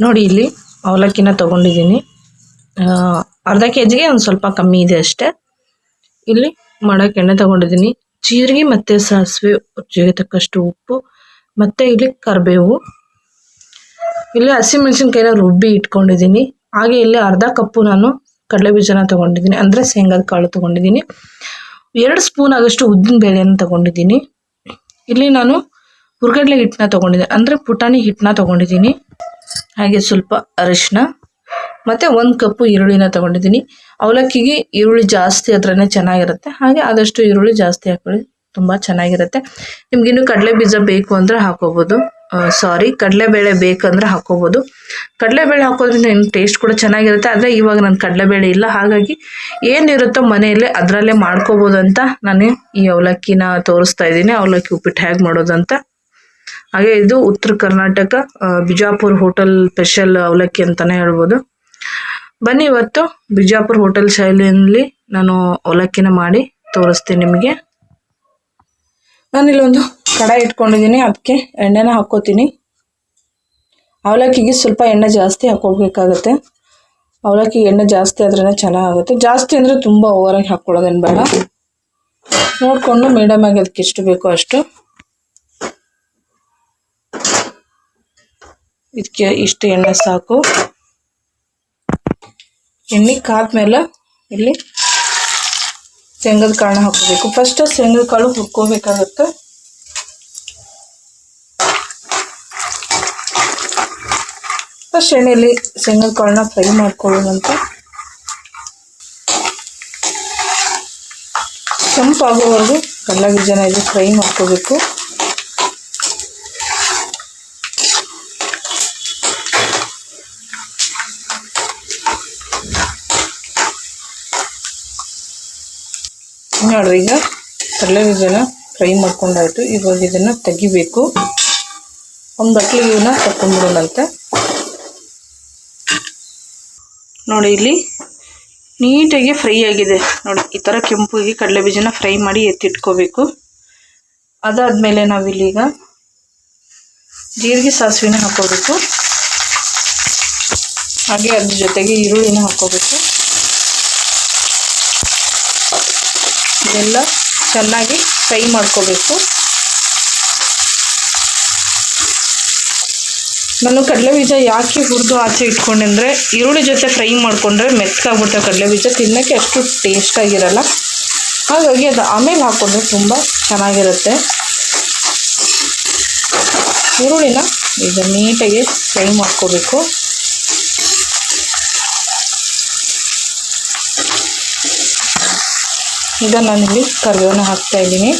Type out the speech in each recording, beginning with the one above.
ನೋಡಿ ಇಲ್ಲಿ ಅವಲಕ್ಕಿನ ತಗೊಂಡಿದ್ದೀನಿ. ಅರ್ಧ ಕೆ ಜಿಗೆ ಒಂದು ಸ್ವಲ್ಪ ಕಮ್ಮಿ ಇದೆ ಅಷ್ಟೇ. ಇಲ್ಲಿ ಮಾಡೋಕೆ ಎಣ್ಣೆ ತಗೊಂಡಿದ್ದೀನಿ. ಜೀರಿಗೆ ಮತ್ತು ಸಾಸಿವೆ ರುಚಿಗೆ ತಕ್ಕಷ್ಟು ಉಪ್ಪು ಮತ್ತು ಇಲ್ಲಿ ಕರಿಬೇವು. ಇಲ್ಲಿ ಹಸಿಮೆಣಸಿನ್ಕಾಯಿನ ರುಬ್ಬಿ ಇಟ್ಕೊಂಡಿದ್ದೀನಿ. ಹಾಗೆ ಇಲ್ಲಿ ಅರ್ಧ ಕಪ್ಪು ನಾನು ಕಡಲೆ ಬೀಜನ ತಗೊಂಡಿದ್ದೀನಿ. ಅಂದರೆ ಶೇಂಗಾದ ಕಾಳು ತಗೊಂಡಿದ್ದೀನಿ. ಎರಡು ಸ್ಪೂನ್ ಆಗೋಷ್ಟು ಉದ್ದಿನ ಬೇಳೆಯನ್ನು ತಗೊಂಡಿದ್ದೀನಿ. ಇಲ್ಲಿ ನಾನು ಹುರ್ಗಡ್ಲೆ ಹಿಟ್ಟನ್ನ ತೊಗೊಂಡಿದ್ದೀನಿ ಅಂದರೆ ಪುಟಾಣಿ ಹಿಟ್ಟನ್ನ ತಗೊಂಡಿದ್ದೀನಿ. ಹಾಗೆ ಸ್ವಲ್ಪ ಅರಿಶಿನ ಮತ್ತು ಒಂದು ಕಪ್ಪು ಈರುಳ್ಳಿನ ತಗೊಂಡಿದ್ದೀನಿ. ಅವಲಕ್ಕಿಗೆ ಈರುಳ್ಳಿ ಜಾಸ್ತಿ ಅದ್ರೇ ಚೆನ್ನಾಗಿರುತ್ತೆ. ಹಾಗೆ ಆದಷ್ಟು ಈರುಳ್ಳಿ ಜಾಸ್ತಿ ಹಾಕೊಳ್ಳಿ ತುಂಬ ಚೆನ್ನಾಗಿರುತ್ತೆ. ನಿಮ್ಗಿನ್ನು ಕಡಲೆ ಬೀಜ ಬೇಕು ಅಂದರೆ ಹಾಕೋಬೋದು. ಸಾರಿ ಕಡಲೆಬೇಳೆ ಬೇಕಂದ್ರೆ ಹಾಕೋಬೋದು. ಕಡಲೆಬೇಳೆ ಹಾಕೋದ್ರಿಂದ ಇನ್ನು ಟೇಸ್ಟ್ ಕೂಡ ಚೆನ್ನಾಗಿರುತ್ತೆ. ಆದರೆ ಇವಾಗ ನನ್ನ ಕಡಲೆಬೇಳೆ ಇಲ್ಲ. ಹಾಗಾಗಿ ಏನಿರುತ್ತೋ ಮನೆಯಲ್ಲೇ ಅದರಲ್ಲೇ ಮಾಡ್ಕೋಬೋದು ಅಂತ ನಾನು ಈ ಅವಲಕ್ಕಿನ ತೋರಿಸ್ತಾ ಇದ್ದೀನಿ. ಅವಲಕ್ಕಿ ಉಪ್ಪಿಟ್ಟು ಹೇಗೆ ಮಾಡೋದಂತ. ಹಾಗೆ ಇದು ಉತ್ತರ ಕರ್ನಾಟಕ ಬಿಜಾಪುರ್ ಹೋಟೆಲ್ ಸ್ಪೆಷಲ್ ಅವಲಕ್ಕಿ ಅಂತಲೇ ಹೇಳ್ಬೋದು. ಬನ್ನಿ ಇವತ್ತು ಬಿಜಾಪುರ್ ಹೋಟೆಲ್ ಶೈಲಿಯಲ್ಲಿ ನಾನು ಅವಲಕ್ಕಿನ ಮಾಡಿ ತೋರಿಸ್ತೀನಿ ನಿಮಗೆ. ನಾನಿಲ್ಲೊಂದು ಕಡಾಯಿ ಇಟ್ಕೊಂಡಿದ್ದೀನಿ ಅದಕ್ಕೆ ಎಣ್ಣೆನ ಹಾಕ್ಕೋತೀನಿ. ಅವಲಕ್ಕಿಗೆ ಸ್ವಲ್ಪ ಎಣ್ಣೆ ಜಾಸ್ತಿ ಹಾಕೋಬೇಕಾಗತ್ತೆ ಅವಲಕ್ಕಿಗೆ ಎಣ್ಣೆ ಜಾಸ್ತಿ ಆದ್ರೇ ಚೆನ್ನಾಗುತ್ತೆ ಜಾಸ್ತಿ ಅಂದರೆ ತುಂಬ ಓವರಾಗಿ ಹಾಕ್ಕೊಳ್ಳೋದೇನು ಬೇಡ. ನೋಡಿಕೊಂಡು ಮೀಡಿಯಮ್ ಆಗಿ ಅದಕ್ಕೆ ಎಷ್ಟು ಬೇಕೋ ಅಷ್ಟು. ಇದಕ್ಕೆ ಇಷ್ಟು ಎಣ್ಣೆ ಸಾಕು. ಎಣ್ಣೆ ಕಾದ್ಮೇಲೆ ಇಲ್ಲಿ ಶೇಂಗದ ಕಾಳನ್ನ ಹಾಕೋಬೇಕು. ಫಸ್ಟ್ ಶೇಂಗದ ಕಾಳು ಹುರ್ಕೋಬೇಕಾಗತ್ತೆ. ಫಸ್ಟ್ ಎಣ್ಣೆಯಲ್ಲಿ ಶೇಂಗದ ಕಾಳನ್ನ ಫ್ರೈ ಮಾಡ್ಕೊಳ್ಳೋಣಂತ ಕೆಂಪಾಗೋವರೆಗೂ ಕಡಲೆ ಜನ ಇದು ಫ್ರೈ ಮಾಡ್ಕೋಬೇಕು. ನೋಡ್ರಿ ಈಗ ಕಡಲೆ ಬೀಜನ ಫ್ರೈ ಮಾಡ್ಕೊಂಡಾಯಿತು. ಇವಾಗ ಇದನ್ನು ತೆಗಿಬೇಕು. ಒಂದು ಬಟ್ಲಿಗೆ ಇವನ್ನ ತಕೊಂಡ್ಬಿಡೋಣಂತೆ ನೋಡಿ ಇಲ್ಲಿ ನೀಟಾಗಿ ಫ್ರೈ ಆಗಿದೆ. ನೋಡಿ, ಈ ಥರ ಕೆಂಪಿಗೆ ಕಡಲೆ ಬೀಜನ ಫ್ರೈ ಮಾಡಿ ಎತ್ತಿಟ್ಕೋಬೇಕು. ಅದಾದಮೇಲೆ ನಾವಿಲ್ಲೀಗ ಜೀರಿಗೆ ಸಾಸಿವೆನ ಹಾಕೋಬೇಕು. ಹಾಗೆ ಅದ್ರ ಜೊತೆಗೆ ಈರುಳ್ಳಿನ ಹಾಕೋಬೇಕು. ಇದೆಲ್ಲ ಚೆನ್ನಾಗಿ ಫ್ರೈ ಮಾಡ್ಕೋಬೇಕು. ನಾನು ಕಡಲೆ ಬೀಜ ಯಾಕೆ ಹುರಿದು ಆಚೆ ಇಟ್ಕೊಂಡೆ ಅಂದರೆ ಈರುಳ್ಳಿ ಜೊತೆ ಫ್ರೈ ಮಾಡಿಕೊಂಡ್ರೆ ಮೆತ್ತಗಾಗ್ಬಿಡ್ತವೆ ಕಡಲೆ ಬೀಜ ತಿನ್ನೋಕ್ಕೆ ಅಷ್ಟು ಟೇಸ್ಟಾಗಿರಲ್ಲ ಹಾಗಾಗಿ ಅದು ಆಮೇಲೆ ಹಾಕ್ಕೊಂಡ್ರೆ ತುಂಬ ಚೆನ್ನಾಗಿರುತ್ತೆ. ಈರುಳ್ಳಿನ ಈಗ ನೀಟಾಗಿ ಫ್ರೈ ಮಾಡ್ಕೋಬೇಕು. ಈಗ ನಾನಿಲ್ಲಿ ಕರ್ಬೇವನ್ನ ಹಾಕ್ತಾ ಇದ್ದೀನಿ.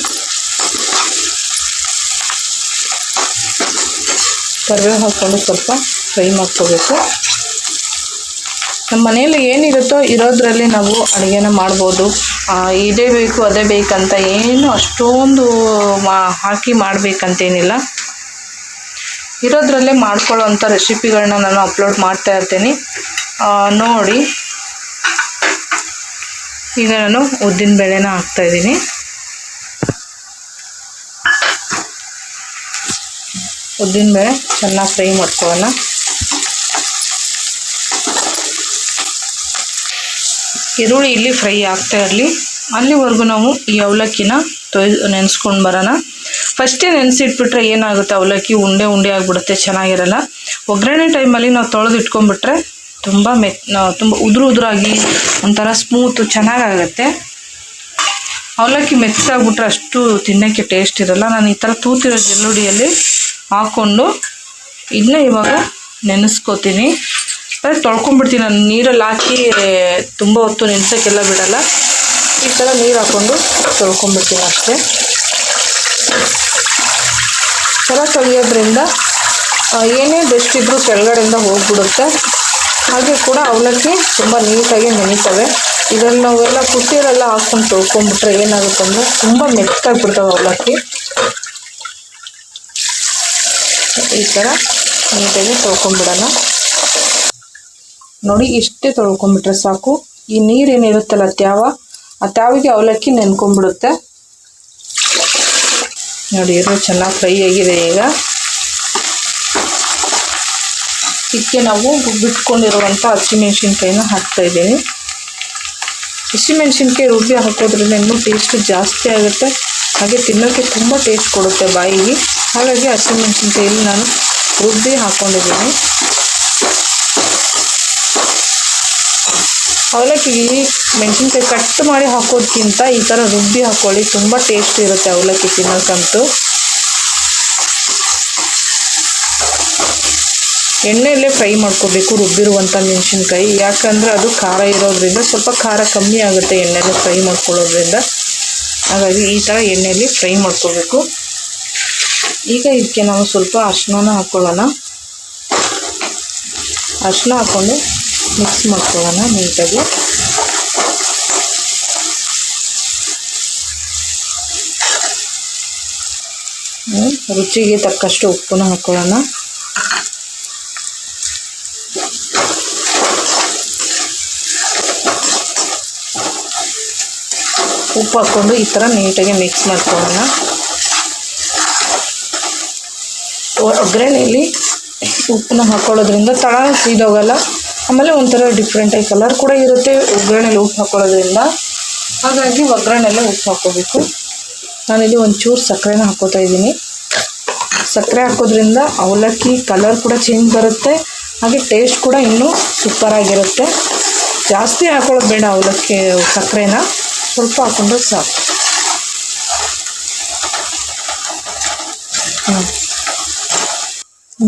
ಕರಿಬೇವು ಹಾಕ್ಕೊಂಡು ಸ್ವಲ್ಪ ಫ್ರೈ ಮಾಡ್ಕೋಬೇಕು. ನಮ್ಮ ಮನೆಯಲ್ಲಿ ಏನಿರುತ್ತೋ ಇರೋದ್ರಲ್ಲಿ ನಾವು ಅಡುಗೆನ ಮಾಡ್ಬೋದು. ಇದೇ ಬೇಕು, ಅದೇ ಬೇಕಂತ ಏನು ಅಷ್ಟೊಂದು ಮಾ, ಹಾಕಿ ಮಾಡಬೇಕಂತೇನಿಲ್ಲ. ಇರೋದ್ರಲ್ಲೇ ಮಾಡ್ಕೊಳ್ಳೋ ಅಂಥ ರೆಸಿಪಿಗಳನ್ನ ನಾನು ಅಪ್ಲೋಡ್ ಮಾಡ್ತಾ ಇರ್ತೀನಿ. ನೋಡಿ. ಈಗ ನಾನು ಉದ್ದಿನ ಬೇಳೆನ ಹಾಕ್ತಾ ಇದ್ದೀನಿ. ಉದ್ದಿನ ಬೇಳೆ ಚೆನ್ನಾಗಿ ಫ್ರೈ ಮಾಡ್ಕೊಳ್ಳೋಣ. ಈರುಳ್ಳಿ ಇಲ್ಲಿ ಫ್ರೈ ಆಗ್ತಾ ಇರಲಿ. ಅಲ್ಲಿವರೆಗೂ ನಾವು ಈ ಅವಲಕ್ಕಿನ ತೊಯ್ದು ನೆನೆಸ್ಕೊಂಡು ಬರೋಣ. ಫಸ್ಟೇ ನೆನೆಸಿಟ್ಬಿಟ್ರೆ ಏನಾಗುತ್ತೆ? ಅವಲಕ್ಕಿ ಉಂಡೆ ಉಂಡೆ ಆಗಿಬಿಡುತ್ತೆ, ಚೆನ್ನಾಗಿರಲ್ಲ. ಒಗ್ಗರಣೆ ಟೈಮಲ್ಲಿ ನಾವು ತೊಳೆದು ಇಟ್ಕೊಂಡ್ಬಿಟ್ರೆ ತುಂಬ ಮೆತ್ ತುಂಬ ಉದುರು ಉದುರಾಗಿ ಒಂಥರ ಸ್ಮೂತು ಚೆನ್ನಾಗಾಗತ್ತೆ. ಅವಲಕ್ಕಿ ಮೆತ್ತಗಾಗ್ಬಿಟ್ರೆ ಅಷ್ಟು ತಿನ್ನೋಕ್ಕೆ ಟೇಸ್ಟ್ ಇರಲ್ಲ. ನಾನು ಈ ಥರ ತೂತಿರೋ ಜಲ್ಲುಡಿಯಲ್ಲಿ ಹಾಕ್ಕೊಂಡು ಇದನ್ನ ಇವಾಗ ನೆನೆಸ್ಕೋತೀನಿ. ಅಂದರೆ ತೊಳ್ಕೊಂಡ್ಬಿಡ್ತೀನಿ. ನಾನು ನೀರಲ್ಲಿ ಹಾಕಿ ತುಂಬ ಹೊತ್ತು ನೆನೆಸೋಕ್ಕೆಲ್ಲ ಬಿಡಲ್ಲ. ಈ ಥರ ನೀರು ಹಾಕ್ಕೊಂಡು ತೊಳ್ಕೊಂಡ್ಬಿಡ್ತೀನಿ ಅಷ್ಟೇ. ಥರ ತೊಳೆಯೋದ್ರಿಂದ ಏನೇ ಬೆಸ್ಟ್ ಇದ್ರೂ ಕೆಳಗಡೆಯಿಂದ ಹೋಗ್ಬಿಡುತ್ತೆ. ಹಾಗೆ ಕೂಡ ಅವಲಕ್ಕಿ ತುಂಬ ನೀಟಾಗಿ ನೆನೀತವೆ. ಇದರಲ್ಲಿ ನಾವೆಲ್ಲ ಕುಟ್ಟಿರೆಲ್ಲ ಹಾಕ್ಕೊಂಡು ತೊಳ್ಕೊಂಬಿಟ್ರೆ ಏನಾಗುತ್ತೆ ಅಂದರೆ ತುಂಬ ಮೆತ್ತಾಗ್ಬಿಡ್ತವೆ ಅವಲಕ್ಕಿ. ಈ ಥರ ನೀಟಾಗಿ ತೊಳ್ಕೊಂಡ್ಬಿಡೋಣ ನೋಡಿ, ಇಷ್ಟೇ ತೊಳ್ಕೊಂಬಿಟ್ರೆ ಸಾಕು. ಈ ನೀರೇನಿರುತ್ತಲ್ಲ ತ್ಯಾವ, ಆ ತ್ಯಾವಿಗೆ ಅವಲಕ್ಕಿ ನೆನ್ಕೊಂಡ್ಬಿಡುತ್ತೆ ನೋಡಿ ಇರೋ ಚೆನ್ನಾಗಿ ಫ್ರೈ ಆಗಿದೆ ಈಗ. ಇದಕ್ಕೆ ನಾವು ಬಿಟ್ಕೊಂಡಿರುವಂಥ ಹಸಿಮೆಣ್ಸಿನ್ಕಾಯಿನ ಹಾಕ್ತಾ ಇದ್ದೀನಿ. ಹಸಿಮೆಣ್ಸಿನ್ಕಾಯಿ ರುಬ್ಬಿ ಹಾಕೋದ್ರಿಂದ ಇನ್ನೂ ಟೇಸ್ಟ್ ಜಾಸ್ತಿ ಆಗುತ್ತೆ. ಹಾಗೆ ತಿನ್ನೋಕ್ಕೆ ತುಂಬ ಟೇಸ್ಟ್ ಕೊಡುತ್ತೆ ಬಾಯಿಗೆ. ಹಾಗಾಗಿ ಹಸಿಮೆಣ್ಸಿನ್ಕಾಯಲ್ಲಿ ನಾನು ರುಬ್ಬಿ ಹಾಕ್ಕೊಂಡಿದ್ದೀನಿ ಅವಲಕ್ಕಿಗೆ ಮೆಣಸಿನ್ಕಾಯಿ ಕಟ್ ಮಾಡಿ ಹಾಕೋದ್ಕಿಂತ ಈ ಥರ ರುಬ್ಬಿ ಹಾಕ್ಕೊಳ್ಳಿ ತುಂಬ ಟೇಸ್ಟ್ ಇರುತ್ತೆ ಅವಲಕ್ಕಿ ತಿನ್ನೋಕ್ಕಂತೂ ಎಣ್ಣೆಯಲ್ಲೇ ಫ್ರೈ ಮಾಡ್ಕೋಬೇಕು, ರುಬ್ಬಿರುವಂಥ ಮೆಣಸಿನ್ಕಾಯಿ. ಯಾಕಂದರೆ ಅದು ಖಾರ ಇರೋದ್ರಿಂದ ಸ್ವಲ್ಪ ಖಾರ ಕಮ್ಮಿ ಆಗುತ್ತೆ ಎಣ್ಣೆಯಲ್ಲಿ ಫ್ರೈ ಮಾಡ್ಕೊಳ್ಳೋದ್ರಿಂದ. ಹಾಗಾಗಿ ಈ ಥರ ಎಣ್ಣೆಯಲ್ಲಿ ಫ್ರೈ ಮಾಡ್ಕೋಬೇಕು. ಈಗ ಇದಕ್ಕೆ ನಾವು ಸ್ವಲ್ಪ ಅರ್ಶಿನ ಹಾಕ್ಕೊಳ್ಳೋಣ ಅರ್ಶಿನ ಹಾಕ್ಕೊಂಡು ಮಿಕ್ಸ್ ಮಾಡ್ಕೊಳ್ಳೋಣ ನೀಟಾಗಿ. ರುಚಿಗೆ ತಕ್ಕಷ್ಟು ಉಪ್ಪನ್ನು ಹಾಕ್ಕೊಳ್ಳೋಣ ಉಪ್ಪು ಹಾಕ್ಕೊಂಡು ಈ ಥರ ನೀಟಾಗಿ ಮಿಕ್ಸ್ ಮಾಡ್ಕೊಳ್ಳೋಣ. ಒಗ್ಗರಣೆಯಲ್ಲಿ ಉಪ್ಪನ್ನ ಹಾಕ್ಕೊಳ್ಳೋದ್ರಿಂದ ತಳ ಸೀದೋಗಲ್ಲ. ಆಮೇಲೆ ಒಂಥರ ಡಿಫ್ರೆಂಟಾಗಿ ಕಲರ್ ಕೂಡ ಇರುತ್ತೆ ಒಗ್ಗರಣೆಲಿ ಉಪ್ಪು ಹಾಕ್ಕೊಳ್ಳೋದ್ರಿಂದ ಹಾಗಾಗಿ ಒಗ್ಗರಣೆಲ್ಲೇ ಉಪ್ಪು ಹಾಕ್ಕೋಬೇಕು. ನಾನಿಲ್ಲಿ ಒಂಚೂರು ಸಕ್ಕರೆನ ಹಾಕ್ಕೋತಾ ಇದ್ದೀನಿ. ಸಕ್ಕರೆ ಹಾಕೋದ್ರಿಂದ ಅವಲಕ್ಕಿ ಕಲರ್ ಕೂಡ ಚೇಂಜ್ ಬರುತ್ತೆ. ಹಾಗೆ ಟೇಸ್ಟ್ ಕೂಡ ಇನ್ನೂ ಸೂಪರಾಗಿರುತ್ತೆ ಜಾಸ್ತಿ ಹಾಕೊಳ್ಳೋದು ಬೇಡ ಅವಲಕ್ಕಿ, ಸಕ್ಕರೆನ. ಸ್ವಲ್ಪ ಹಾಕೊಂಡ್ರೆ ಸಾಕು.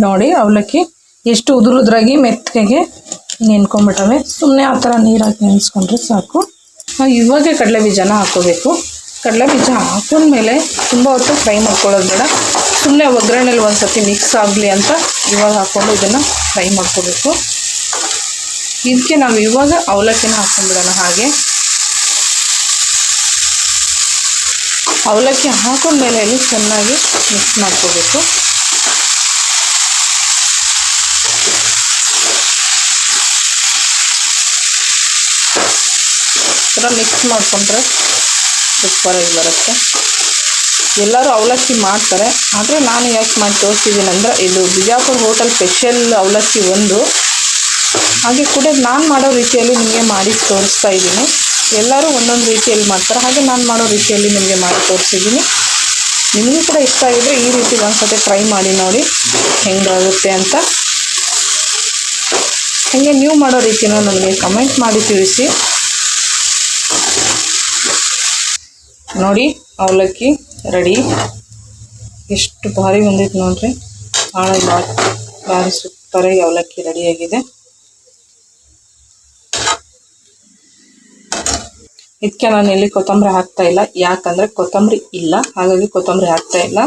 ನೋಡಿ ಅವಲಕ್ಕಿ ಎಷ್ಟು ಉದುರುದ್ರಾಗಿ ಮೆತ್ತಗೆ ನೆನ್ಕೊಂಡ್ಬಿಟ್ಟವೆ. ಸುಮ್ಮನೆ ಆ ಥರ ನೀರು ಹಾಕಿ ನೆನೆಸ್ಕೊಂಡ್ರೆ ಸಾಕು. ಇವಾಗೆ ಕಡಲೆ ಬೀಜನ ಹಾಕೋಬೇಕು. ಕಡಲೆ ಬೀಜ ಹಾಕೊಂಡ್ಮೇಲೆ ತುಂಬ ಹೊತ್ತು ಫ್ರೈ ಮಾಡ್ಕೊಳ್ಳೋದು ಬೇಡ. ಸುಮ್ಮನೆ ಒಗ್ಗರಣೆಲಿ ಒಂದು ಸತಿ ಮಿಕ್ಸ್ ಆಗಲಿ ಅಂತ ಇವಾಗ ಹಾಕ್ಕೊಂಡು ಇದನ್ನು ಫ್ರೈ ಮಾಡ್ಕೋಬೇಕು. ಇದಕ್ಕೆ ನಾವು ಇವಾಗ ಅವಲಕ್ಕಿನ ಹಾಕ್ಕೊಂಡ್ಬಿಡೋಣ ಹಾಗೆ. ಅವಲಕ್ಕಿ ಹಾಕೊಂಡ್ಮೇಲೆ ಇಲ್ಲಿ ಚೆನ್ನಾಗಿ ಮಿಕ್ಸ್ ಮಾಡ್ಕೋಬೇಕು. ಥರ ಮಿಕ್ಸ್ ಮಾಡಿಕೊಂಡ್ರೆ ಸೂಪರಾಗಿ ಬರುತ್ತೆ. ಎಲ್ಲರೂ ಅವಲಕ್ಕಿ ಮಾಡ್ತಾರೆ. ಆದರೆ ನಾನು ಯಾಕೆ ಮಾಡಿ ತೋರಿಸ್ತಿದ್ದೀನಿ ಅಂದರೆ ಇದು ಬಿಜಾಪುರ ಹೋಟೆಲ್ ಸ್ಪೆಷಲ್ ಅವಲಕ್ಕಿ ಒಂದು. ಹಾಗೆ ಕೂಡ ನಾನು ಮಾಡೋ ರೀತಿಯಲ್ಲಿ ನಿಮಗೆ ಮಾಡಿ ತೋರಿಸ್ತಾ ಇದ್ದೀನಿ. ಎಲ್ಲರೂ ಒಂದೊಂದು ರೀತಿಯಲ್ಲಿ ಮಾಡ್ತಾರೆ. ಹಾಗೆ ನಾನು ಮಾಡೋ ರೀತಿಯಲ್ಲಿ ನಿಮಗೆ ಮಾಡಿ ತೋರಿಸಿದ್ದೀನಿ. ನಿಮಗೂ ಕೂಡ ಇಷ್ಟ ಆಗಿದ್ರೆ ಈ ರೀತಿ ಒಂದ್ಸತಿ ಟ್ರೈ ಮಾಡಿ ನೋಡಿ ಹೆಂಗಾಗುತ್ತೆ ಅಂತ. ಹಾಗೆ ನೀವು ಮಾಡೋ ರೀತಿನ ನನಗೆ ಕಮೆಂಟ್ ಮಾಡಿ ತಿಳಿಸಿ. ನೋಡಿ, ಅವಲಕ್ಕಿ ರೆಡಿ. ಎಷ್ಟು ಭಾರಿ ಬಂದಿತ್ತು ನೋಡ್ರಿ. ಭಾಳ ಭಾರಿ ಸೂಪರಾಗಿ ಅವಲಕ್ಕಿ ರೆಡಿಯಾಗಿದೆ. ಇದಕ್ಕೆ ನಾನು ಇಲ್ಲಿ ಕೊತ್ತಂಬರಿ ಹಾಕ್ತಾ ಇಲ್ಲ. ಯಾಕಂದ್ರೆ ಕೊತ್ತಂಬರಿ ಇಲ್ಲ. ಹಾಗಾಗಿ ಕೊತ್ತಂಬರಿ ಹಾಕ್ತಾ ಇಲ್ಲ.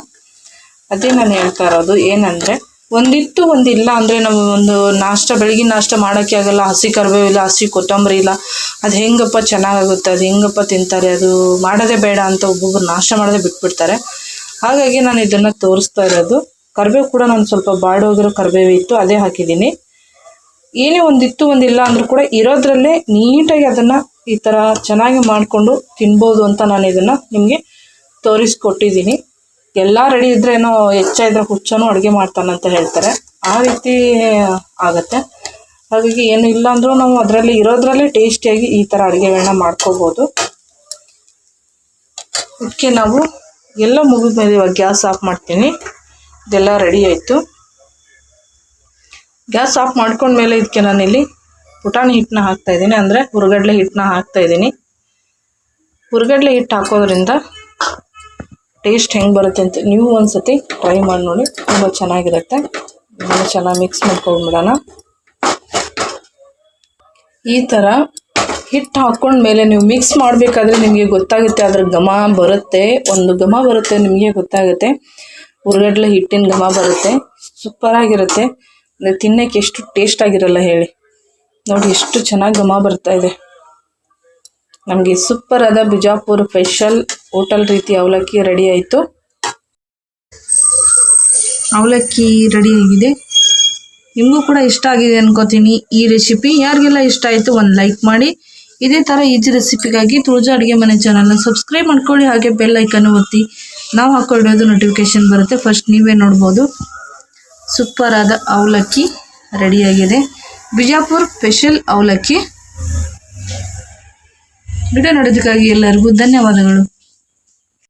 ಅದೇ ನಾನು ಹೇಳ್ತಾ ಇರೋದು ಏನಂದ್ರೆ, ಒಂದಿತ್ತು ಒಂದಿಲ್ಲ ಅಂದ್ರೆ ನಾವು ಒಂದು ನಾಷ್ಟ, ಬೆಳಗಿನ ನಾಷ್ಟ ಮಾಡೋಕ್ಕೆ ಆಗಲ್ಲ. ಹಸಿ ಕರಿಬೇವು ಇಲ್ಲ, ಹಸಿ ಕೊತ್ತಂಬರಿ ಇಲ್ಲ. ಅದು ಹೆಂಗಪ್ಪ ಚೆನ್ನಾಗಾಗುತ್ತೆ? ಅದು ಹೆಂಗಪ್ಪ ತಿಂತಾರೆ? ಅದು ಮಾಡೋದೇ ಬೇಡ ಅಂತ ಒಬ್ಬೊಬ್ಬರು ನಾಷ್ಟ ಮಾಡೋದೇ ಬಿಟ್ಬಿಡ್ತಾರೆ. ಹಾಗಾಗಿ ನಾನು ಇದನ್ನ ತೋರಿಸ್ತಾ ಇರೋದು. ಕರಿಬೇವು ಕೂಡ ನಾನು ಸ್ವಲ್ಪ ಬಾಡೋಗಿರೋ ಕರಿಬೇವು ಇತ್ತು, ಅದೇ ಹಾಕಿದ್ದೀನಿ. ಏನೇ ಒಂದಿತ್ತು ಒಂದಿಲ್ಲ ಅಂದ್ರೂ ಕೂಡ ಇರೋದ್ರಲ್ಲೇ ನೀಟಾಗಿ ಅದನ್ನ ಈ ಥರ ಚೆನ್ನಾಗಿ ಮಾಡಿಕೊಂಡು ತಿನ್ಬೋದು ಅಂತ ನಾನು ಇದನ್ನು ನಿಮಗೆ ತೋರಿಸ್ಕೊಟ್ಟಿದ್ದೀನಿ. ಎಲ್ಲ ರೆಡಿ ಇದ್ರೆ ಏನೋ ಇದ್ರೆ ಹುಚ್ಚನು ಅಡುಗೆ ಮಾಡ್ತಾನಂತ ಹೇಳ್ತಾರೆ. ಆ ರೀತಿ ಆಗುತ್ತೆ. ಹಾಗಾಗಿ ಏನು ಇಲ್ಲ ಅಂದರೂ ನಾವು ಅದರಲ್ಲಿ ಇರೋದ್ರಲ್ಲೇ ಟೇಸ್ಟಿಯಾಗಿ ಈ ಥರ ಅಡುಗೆಗಳನ್ನ ಮಾಡ್ಕೋಬೋದು. ಇದಕ್ಕೆ ನಾವು ಎಲ್ಲ ಮುಗಿದ್ಮೇಲೆ ಇವಾಗ ಗ್ಯಾಸ್ ಆಫ್ ಮಾಡ್ತೀನಿ. ಇದೆಲ್ಲ ರೆಡಿ ಆಯಿತು. ಗ್ಯಾಸ್ ಆಫ್ ಮಾಡ್ಕೊಂಡ್ಮೇಲೆ ಇದಕ್ಕೆ ನಾನಿಲ್ಲಿ ಪುಟಾಣಿ ಹಿಟ್ಟನ್ನ ಹಾಕ್ತಾ ಇದ್ದೀನಿ. ಅಂದರೆ ಹುರ್ಗಡ್ಲೆ ಹಿಟ್ಟನ್ನ ಹಾಕ್ತಾ ಇದ್ದೀನಿ. ಹುರ್ಗಡ್ಲೆ ಹಿಟ್ಟು ಹಾಕೋದ್ರಿಂದ ಟೇಸ್ಟ್ ಹೆಂಗೆ ಬರುತ್ತೆ ಅಂತ ನೀವು ಒಂದ್ಸತಿ ಟ್ರೈ ಮಾಡಿ ನೋಡಿ. ತುಂಬ ಚೆನ್ನಾಗಿರುತ್ತೆ. ಚೆನ್ನಾಗಿ ಮಿಕ್ಸ್ ಮಾಡ್ಕೊಂಡ್ಬಿಡೋಣ. ಈ ಥರ ಹಿಟ್ಟು ಹಾಕ್ಕೊಂಡ್ಮೇಲೆ ನೀವು ಮಿಕ್ಸ್ ಮಾಡಬೇಕಾದ್ರೆ ನಿಮಗೆ ಗೊತ್ತಾಗುತ್ತೆ. ಅದ್ರ ಘಮ ಬರುತ್ತೆ. ಒಂದು ಘಮ ಬರುತ್ತೆ ನಿಮಗೆ ಗೊತ್ತಾಗುತ್ತೆ. ಹುರ್ಗಡ್ಲೆ ಹಿಟ್ಟಿನ ಘಮ ಬರುತ್ತೆ. ಸೂಪರಾಗಿರುತ್ತೆ ಅಂದರೆ ತಿನ್ನಕ್ಕೆ ಎಷ್ಟು ಟೇಸ್ಟ್ ಆಗಿರಲ್ಲ ಹೇಳಿ. ನೋಡಿ ಎಷ್ಟು ಚೆನ್ನಾಗಿ ಘಮ ಬರ್ತಾ ಇದೆ. ನಮಗೆ ಸೂಪರ್ ಆದ ಬಿಜಾಪುರ್ ಸ್ಪೆಷಲ್ ಹೋಟೆಲ್ ರೀತಿ ಅವಲಕ್ಕಿ ರೆಡಿ ಆಯಿತು. ಅವಲಕ್ಕಿ ರೆಡಿ ಆಗಿದೆ. ನಿಮಗೂ ಕೂಡ ಇಷ್ಟ ಆಗಿದೆ ಅನ್ಕೋತೀನಿ ಈ ರೆಸಿಪಿ ಯಾರಿಗೆಲ್ಲ ಇಷ್ಟ ಆಯಿತು ಒಂದು ಲೈಕ್ ಮಾಡಿ. ಇದೇ ಥರ ಈಜಿ ರೆಸಿಪಿಗಾಗಿ ತುಳಜಾ ಅಡುಗೆ ಮನೆ ಚಾನಲ್ನ ಸಬ್ಸ್ಕ್ರೈಬ್ ಮಾಡ್ಕೊಳ್ಳಿ. ಹಾಗೆ ಬೆಲ್ ಐಕನ್ ಒತ್ತಿ. ನಾವು ಹಾಕೊಳ್ಳೋದು ನೋಟಿಫಿಕೇಶನ್ ಬರುತ್ತೆ. ಫಸ್ಟ್ ನೀವೇ ನೋಡ್ಬೋದು. ಸೂಪರ್ ಆದ ಅವಲಕ್ಕಿ ರೆಡಿಯಾಗಿದೆ ಬಿಜಾಪುರ್ ಸ್ಪೆಷಲ್ ಅವಲಕ್ಕಿ. ವಿಡಿಯೋ ನೋಡೋದಕ್ಕಾಗಿ ಎಲ್ಲರಿಗೂ ಧನ್ಯವಾದಗಳು.